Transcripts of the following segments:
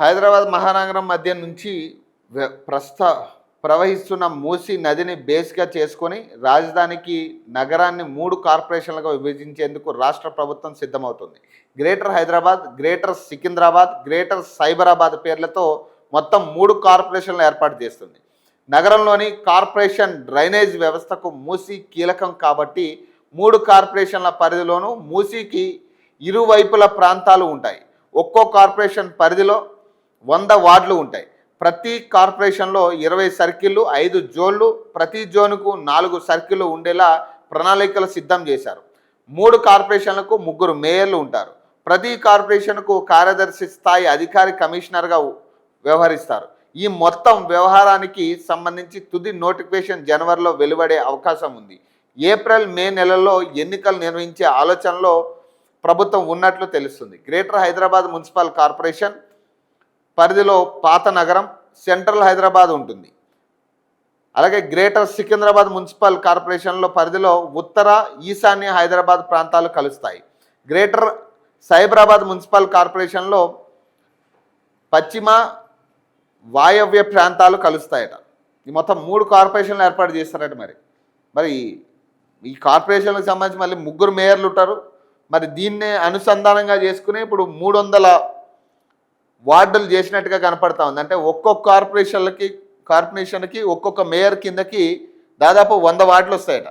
హైదరాబాద్ మహానగరం మధ్య నుంచి ప్రస్త ప్రవహిస్తున్న మూసీ నదిని బేస్గా చేసుకొని రాజధానికి నగరాన్ని మూడు కార్పొరేషన్లుగా విభజించేందుకు రాష్ట్ర ప్రభుత్వం సిద్ధమవుతుంది. Greater Hyderabad greater Secunderabad greater Cyberabad పేర్లతో మొత్తం మూడు కార్పొరేషన్లు ఏర్పాటు చేస్తుంది. నగరంలోని కార్పొరేషన్ డ్రైనేజ్ వ్యవస్థకు మూసీ కీలకం కాబట్టి మూడు కార్పొరేషన్ల పరిధిలోనూ మూసీకి ఇరువైపుల ప్రాంతాలు ఉంటాయి. ఒక్కో కార్పొరేషన్ పరిధిలో వంద వార్డులు ఉంటాయి. ప్రతి కార్పొరేషన్లో ఇరవై సర్కిళ్ళు ఐదు జోన్లు ప్రతి జోన్కు నాలుగు సర్కిళ్ళు ఉండేలా ప్రణాళికలు సిద్ధం చేశారు. మూడు కార్పొరేషన్లకు ముగ్గురు మేయర్లు ఉంటారు. ప్రతి కార్పొరేషన్కు కార్యదర్శి స్థాయి అధికారి కమిషనర్గా వ్యవహరిస్తారు. ఈ మొత్తం వ్యవహారానికి సంబంధించి తుది నోటిఫికేషన్ జనవరిలో వెలువడే అవకాశం ఉంది. ఏప్రిల్ మే నెలలో ఎన్నికలు నిర్వహించే ఆలోచనలో ప్రభుత్వం ఉన్నట్లు తెలుస్తుంది. గ్రేటర్ హైదరాబాద్ మున్సిపల్ కార్పొరేషన్ పరిధిలో పాత నగరం సెంట్రల్ హైదరాబాద్ ఉంటుంది. అలాగే గ్రేటర్ సికింద్రాబాద్ మున్సిపల్ కార్పొరేషన్లో పరిధిలో ఉత్తర ఈశాన్య హైదరాబాద్ ప్రాంతాలు కలుస్తాయి. గ్రేటర్ సైబరాబాద్ మున్సిపల్ కార్పొరేషన్లో పశ్చిమ వాయవ్య ప్రాంతాలు కలుస్తాయట. ఈ మొత్తం మూడు కార్పొరేషన్లు ఏర్పాటు చేస్తారట మరి. మరి ఈ కార్పొరేషన్లకు సంబంధించి మళ్ళీ ముగ్గురు మేయర్లు ఉంటారు. మరి దీన్నే అనుసంధానంగా చేసుకుని ఇప్పుడు మూడు వందల వార్డులు చేసినట్టుగా కనపడతా ఉంది. అంటే ఒక్కొక్క కార్పొరేషన్లకి కార్పొరేషన్కి ఒక్కొక్క మేయర్ కిందకి దాదాపు వంద వార్డులు వస్తాయట.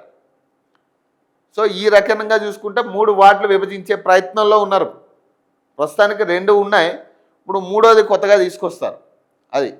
సో ఈ రకంగా చూసుకుంటే మూడు వార్డులు విభజించే ప్రయత్నంలో ఉన్నారు. ప్రస్తుతానికి రెండు ఉన్నాయి. ఇప్పుడు మూడోది కొత్తగా తీసుకొస్తారు. అది.